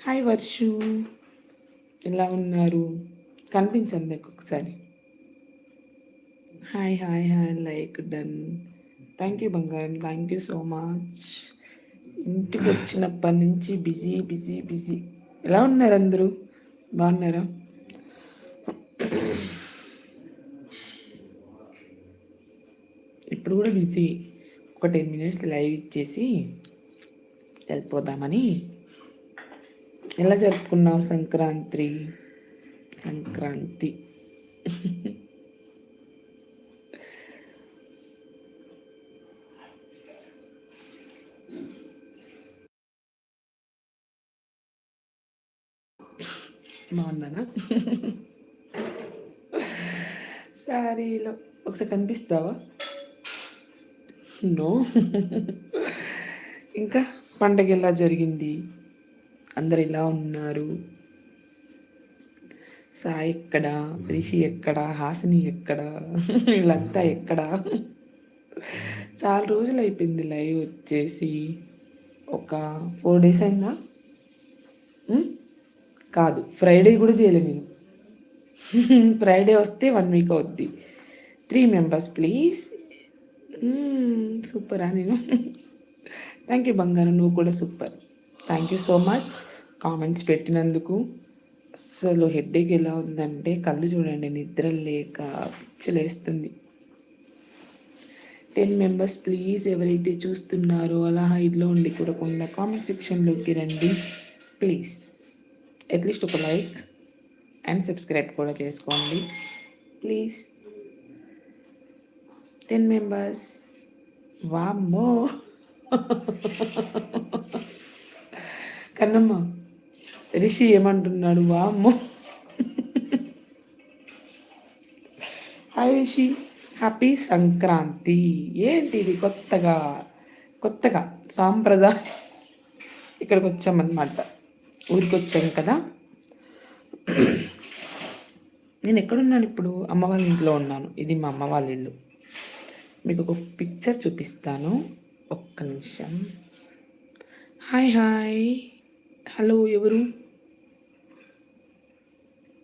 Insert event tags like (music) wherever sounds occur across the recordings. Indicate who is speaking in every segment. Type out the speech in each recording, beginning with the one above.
Speaker 1: Hi Varshu ఎలా ఉన్నారు? కనిపించండి ఒక్కొక్కసారి hi hi hi like done thank you బంగారం థ్యాంక్ యూ సో మచ్ ఇంటికి వచ్చినప్పటి నుంచి బిజీ బిజీ బిజీ ఎలా ఉన్నారు అందరూ? బాగున్నారా? ఇప్పుడు కూడా బిజీ ఒక టెన్ మినిట్స్ లైవ్ ఇచ్చేసి వెళ్ళిపోదామని ఎలా జరుపుకున్నావు సంక్రాంతి? సంక్రాంతి. బాగున్నానా శారీలో ఒకసారి కనిపిస్తావా? నో. ఇంకా పండగ ఎలా జరిగింది? అందరు ఎలా ఉన్నారు. సాయి ఎక్కడ? రిషి ఎక్కడ? హాసిని ఎక్కడ? వీళ్ళంతా ఎక్కడ? చాలా రోజులు అయిపోయింది లైవ్ వచ్చేసి. ఒక ఫోర్ డేస్ అయిందా? కాదు ఫ్రైడే కూడా చేయలేదు నేను. ఫ్రైడే వస్తే వన్ వీక్ అవుద్ది. Three members please. సూపరా నేను. థ్యాంక్ యూ బంగారం నువ్వు కూడా super. Thank you so much comments పెట్టినందుకు అసలు హెడ్డేక్ ఎలా ఉందంటే కళ్ళు చూడండి నిద్ర లేక పిచ్చలేస్తుంది టెన్ మెంబర్స్ ప్లీజ్ ఎవరైతే చూస్తున్నారో అలా హైడ్లో ఉండి చూడకుండా కామెంట్ సెక్షన్లోకి రండి ప్లీజ్ అట్లీస్ట్ ఒక లైక్ అండ్ సబ్స్క్రైబ్ కూడా చేసుకోండి ప్లీజ్ టెన్ మెంబర్స్ వామ్మో. (laughs) కన్నమ్మ రిషి ఏమంటున్నాడు వామ్మో. Hi Rishi happy Sankranti. ఏంటి ఇది కొత్తగా? కొత్తగా సాంప్రదాయ. ఇక్కడికి వచ్చామన్నమాట. ఊరికి వచ్చాం కదా. నేను ఎక్కడున్నాను ఇప్పుడు? అమ్మ వాళ్ళ ఇంట్లో ఉన్నాను. ఇది మా అమ్మ వాళ్ళ ఇల్లు. మీకు ఒక పిక్చర్ చూపిస్తాను. ఒక్క నిమిషం. హాయ్ హాయ్ హలో ఎవరు?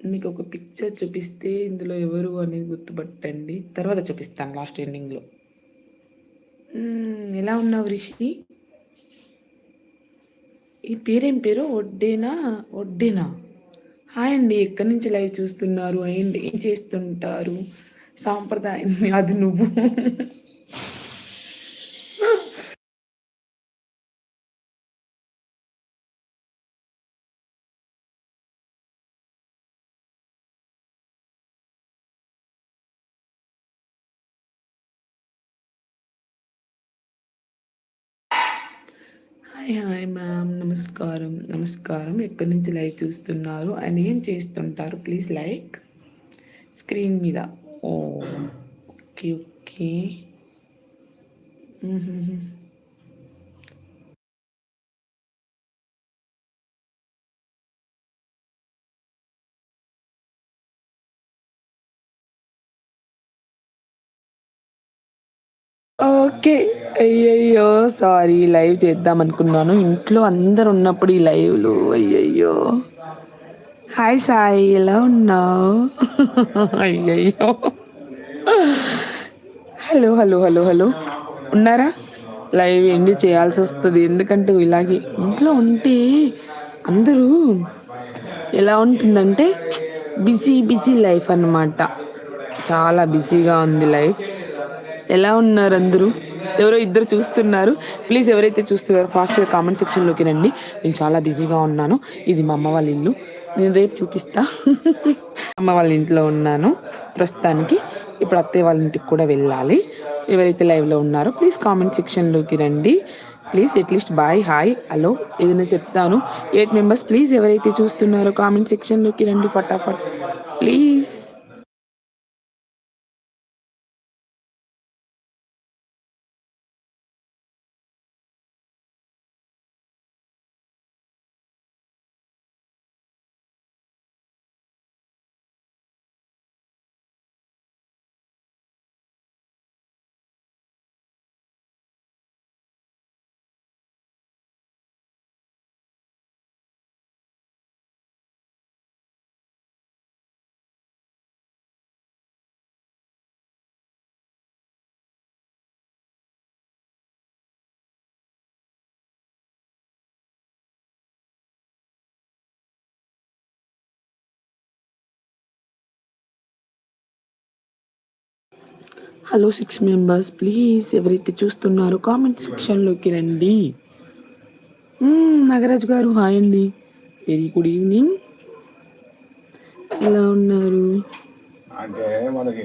Speaker 1: మీకు ఒక పిక్చర్ చూపిస్తే ఇందులో ఎవరు అనేది గుర్తుపట్టండి. తర్వాత చూపిస్తాను లాస్ట్ ఎండింగ్లో ఎలా ఉన్నావు రిషి? ఈ పేరేం పేరు? ఒడ్డేనా? ఒడ్డేనా? హాయ్ అండి ఎక్కడి నుంచి లైవ్ చూస్తున్నారు? అండ్ ఏం చేస్తుంటారు? సాంప్రదాయం అది నువ్వు. హాయ్ హాయ్ మ్యామ్ నమస్కారం నమస్కారం. ఎక్కడి నుంచి లైవ్ చూస్తున్నారు? అండ్ ఏం చేస్తుంటారు? ప్లీజ్ లైక్ స్క్రీన్ మీద. Oh okay okay. ఓకే. అయ్యయ్యో సారీ లైవ్ చేద్దాం అనుకున్నాను. ఇంట్లో అందరు ఉన్నప్పుడు ఈ లైవ్లు అయ్యయ్యో. హాయ్ సాయి ఎలా ఉన్నావు? అయ్యయ్యో. Hello hello hello hello. ఉన్నారా? లైవ్ ఎండి చేయాల్సి వస్తుంది. ఎందుకంటే ఇలాగే ఇంట్లో ఉంటే అందరూ ఎలా ఉంటుందంటే బిజీ బిజీ లైఫ్ అన్నమాట. చాలా బిజీగా ఉంది లైఫ్. ఎలా ఉన్నారు అందరూ? ఎవరో ఇద్దరు చూస్తున్నారు. ప్లీజ్ ఎవరైతే చూస్తున్నారో ఫాస్ట్గా కామెంట్ సెక్షన్లోకి రండి. నేను చాలా బిజీగా ఉన్నాను. ఇది మా అమ్మ వాళ్ళ ఇల్లు. నేను రేపు చూపిస్తా. (laughs) అమ్మ వాళ్ళ ఇంట్లో ఉన్నాను. ప్రస్తుతానికి ఇప్పుడు అత్తయ్య వాళ్ళ ఇంటికి కూడా వెళ్ళాలి. ఎవరైతే లైవ్లో ఉన్నారో ప్లీజ్ కామెంట్ సెక్షన్లోకి రండి. Please at least bye hi hello ఏదైనా చెప్తాను. ఎయిట్ మెంబర్స్ ప్లీజ్ ఎవరైతే చూస్తున్నారో కామెంట్ సెక్షన్లోకి రండి ఫటాఫట్. Please hello six members please ఎవరైతే చూస్తున్నారో కామెంట్ సెక్షన్లోకి రండి. మ్మ్, నాగరాజు గారు హాయ్ అండి. వెరీ గుడ్ ఈవినింగ్ ఎలా ఉన్నారు?
Speaker 2: అంటే మనకి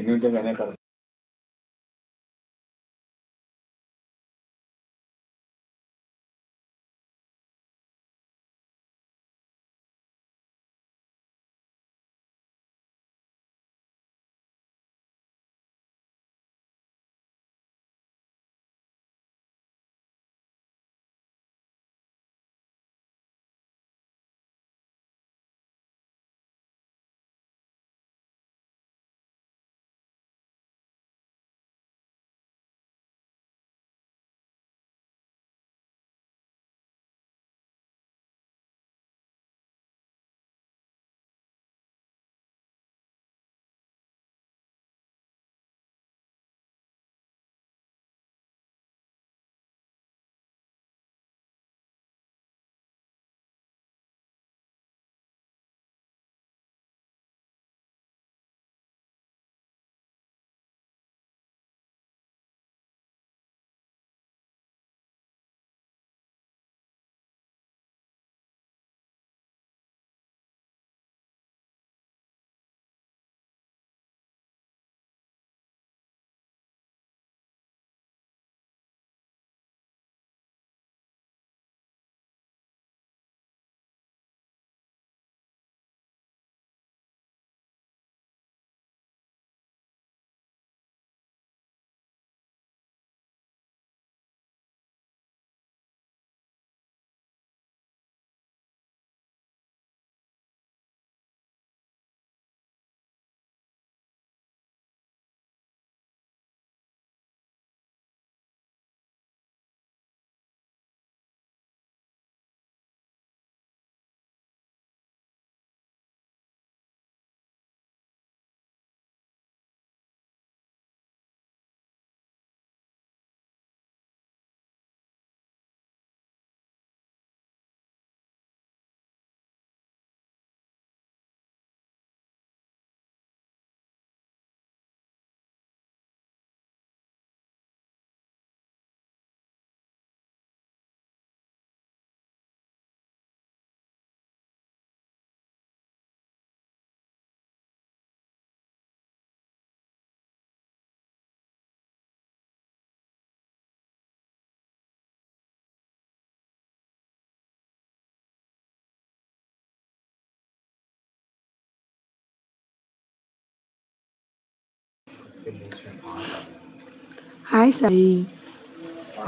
Speaker 1: hi Sai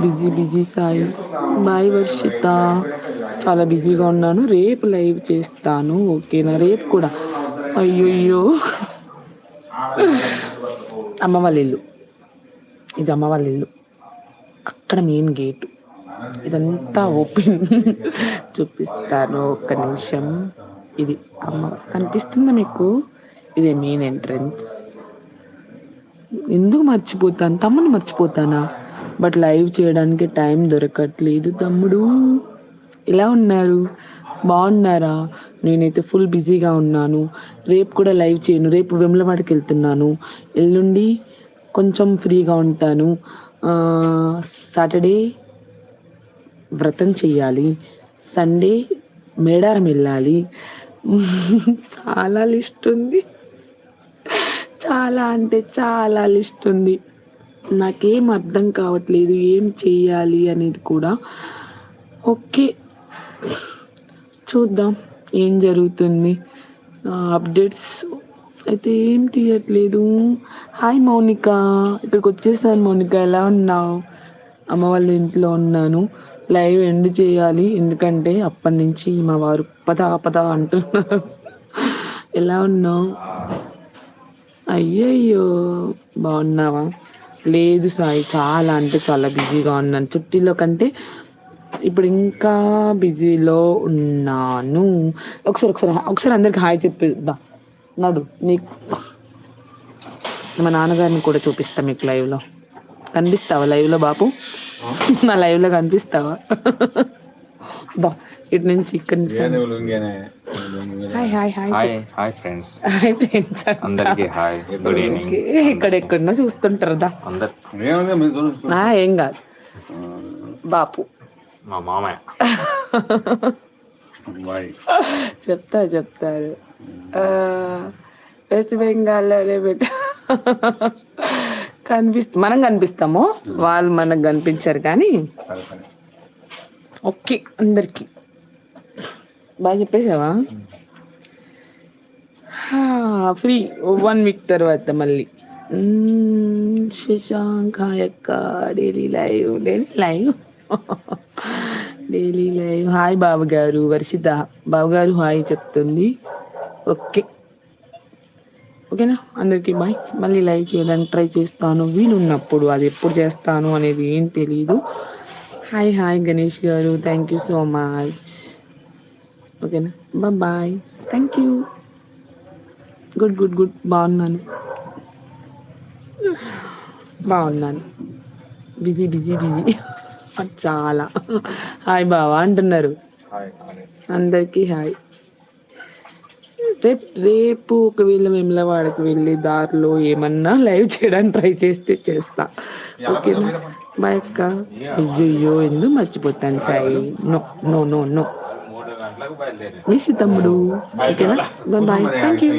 Speaker 1: busy busy Sai bye Varshitha చాలా బిజీగా ఉన్నాను. రేపు లైవ్ చేస్తాను. ఓకేనా? రేపు కూడా. అయ్యయ్యో. అమ్మ వాళ్ళ ఇల్లు. ఇది అమ్మ వాళ్ళ ఇల్లు. అక్కడ మెయిన్ గేటు ఇదంతా ఓపెన్ చూపిస్తాను. ఒక్క నిమిషం. ఇది అమ్మ. కనిపిస్తుందా మీకు? ఇది మెయిన్ ఎంట్రన్స్ ఎందుకు మర్చిపోతాను? తమ్ముని మర్చిపోతానా? బట్ లైవ్ చేయడానికి టైం దొరకట్లేదు తమ్ముడు. ఎలా ఉన్నారు? బాగున్నారా? నేనైతే ఫుల్ బిజీగా ఉన్నాను. రేపు కూడా లైవ్ చేయను. రేపు వెమ్లవాడికి వెళ్తున్నాను. ఎల్లుండి కొంచెం ఫ్రీగా ఉంటాను. సాటర్డే వ్రతం చెయ్యాలి సండే మేడారం వెళ్ళాలి. (laughs) చాలా లిస్ట్ ఉంది. చాలా అంటే చాలా లిస్ట్ ఉంది నాకేం అర్థం కావట్లేదు ఏం చేయాలి అనేది కూడా. ఓకే చూద్దాం ఏం జరుగుతుంది. అప్డేట్స్ అయితే ఏం తీయట్లేదు. హాయ్ మౌనిక ఇక్కడికి వచ్చేసాను మౌనిక ఎలా ఉన్నావు? అమ్మ వాళ్ళ ఇంట్లో ఉన్నాను. లైవ్ ఎండ్ చేయాలి ఎందుకంటే అప్పటి నుంచి మా వారు పద పద అంటున్నారు. ఎలా ఉన్నావు? అయ్యయ్యో బాగున్నావా? లేదు సాయి చాలా అంటే చాలా బిజీగా ఉన్నాను. చుట్టీలో కంటే ఇప్పుడు ఇంకా బిజీలో ఉన్నాను. ఒకసారి ఒకసారి ఒకసారి అందరికి హాయ్ చెప్పిద్దా? నడు నీకు మా నాన్నగారిని కూడా చూపిస్తా మీకు లైవ్లో. కనిపిస్తావా లైవ్లో బాపు? నా లైవ్లో కనిపిస్తావా? బా ఇటు నుంచి ఇక్కడి నుంచి hi hi hi.
Speaker 3: Hi friends.
Speaker 1: Hi friends.
Speaker 3: అందరికి హాయ్. Good evening.
Speaker 1: ఎక్కడెక్కడనో చూస్తుంటారు దా. ఆ, ఏం కాదు. బాపు.
Speaker 3: మా మామయ్య.
Speaker 2: బాయ్.
Speaker 1: చెప్తారు చెప్తారు. ఆ, వెస్ట్ బెంగాల్లోనే పెట్ట కనిపిస్తు మనం కనిపిస్తాము. వాళ్ళు మనకు కనిపించారు కానీ ఓకే అందరికి. బాగా చెప్పేసావా ఫ్రీ వన్ వీక్ తర్వాత మళ్ళీ. శశాంక యొక్క daily live daily live. Daily live. Hi Babu గారు వర్షిత. బాబు గారు హాయ్ చెప్తుంది. ఓకే ఓకేనా? అందరికీ బాయ్. మళ్ళీ లైవ్ చేయడానికి ట్రై చేస్తాను. వీలున్నప్పుడు అది ఎప్పుడు చేస్తాను అనేది ఏం తెలీదు. హాయ్ హాయ్ గణేష్ గారు థ్యాంక్ యూ సో మచ్ ఓకేనా bye thank you good good good బాగున్నాను బాగున్నాను బిజీ బిజీ బిజీ చాలా హాయ్ బావా అంటున్నారు అందరికీ హాయ్ రేపు రేపు ఒకవేళ వెమ్లవాడకి వెళ్ళి దారిలో ఏమన్నా లైవ్ చేయడానికి ట్రై చేస్తే చేస్తా. ఓకేనా బాయ్ అక్క అయ్యో ఎందుకు మర్చిపోతాను Sai? No no no no. Miss తమ్ముడు. ఓకేనా? Bye thank you